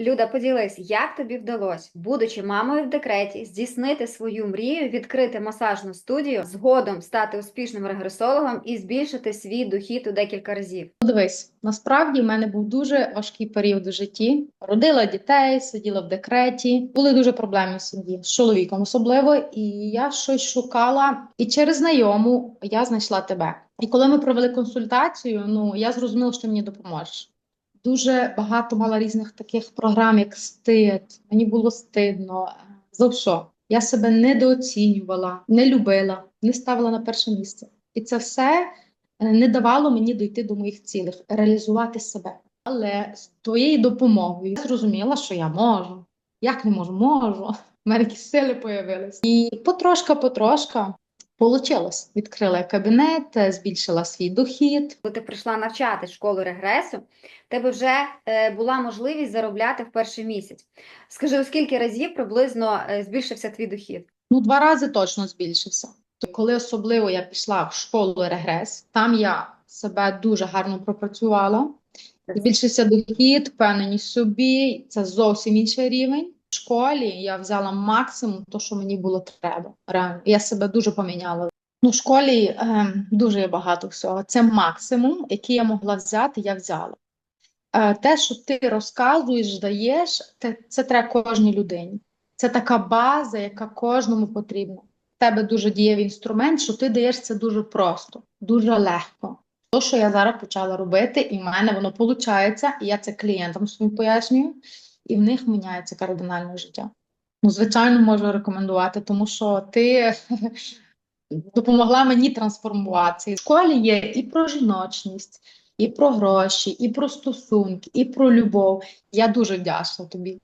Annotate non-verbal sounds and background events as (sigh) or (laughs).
Люда, поділись, як тобі вдалося, будучи мамою в декреті, здійснити свою мрію, відкрити масажну студію, згодом стати успішним регресологом і збільшити свій дохід у декілька разів. Ну, Дивись, насправді в мене був дуже важкий період у житті. Родила дітей, сиділа в декреті. Були дуже проблемні в сім'ї з чоловіком особливо. І я щось шукала. І через знайому я знайшла тебе. І коли ми провели консультацію, ну я зрозуміла, що ти мені допоможеш. Дуже багато мала різних таких програм, як стид. Мені було стидно. За що? Я себе недооцінювала, не любила, не ставила на перше місце. І це все е, не давало мені дійти до моїх цілей, реалізувати себе. Але з твоєю допомогою я зрозуміла, що я можу. Як не можу? Можу. У мене якісь сили появились. І потрошка-потрошка вийшло. Відкрила кабінет, е, збільшила свій дохід. Коли ти прийшла навчати школу регресу, в тебе вже е, була можливість заробляти в перший місяць. Скажи, у скільки разів приблизно е, збільшився твій дохід? Ну, два рази точно збільшився. То коли особливо я пішла в школу регрес, там я себе дуже гарно пропрацювала. Збільшився дохід, впевненість собі, це зовсім інший рівень. В школі я взяла максимум то, що мені було треба. Реально, я себе дуже поміняла. Ну, в школі е, дуже багато всього. Це максимум, який я могла взяти, я взяла. Е, те, що ти розказуєш, даєш, те, це треба кожній людині. Це така база, яка кожному потрібна. В тебе дуже дієвий інструмент, що ти даєш це дуже просто, дуже легко. То, що я зараз почала робити, і в мене воно виходить, і я це клієнтам своїм пояснюю, і в них міняється кардинальне життя. Ну, звичайно, можу рекомендувати, тому що ти (laughs) допомогла мені трансформуватися. В школі є і про жіночність, і про гроші, і про стосунки, і про любов. Я дуже вдячна тобі.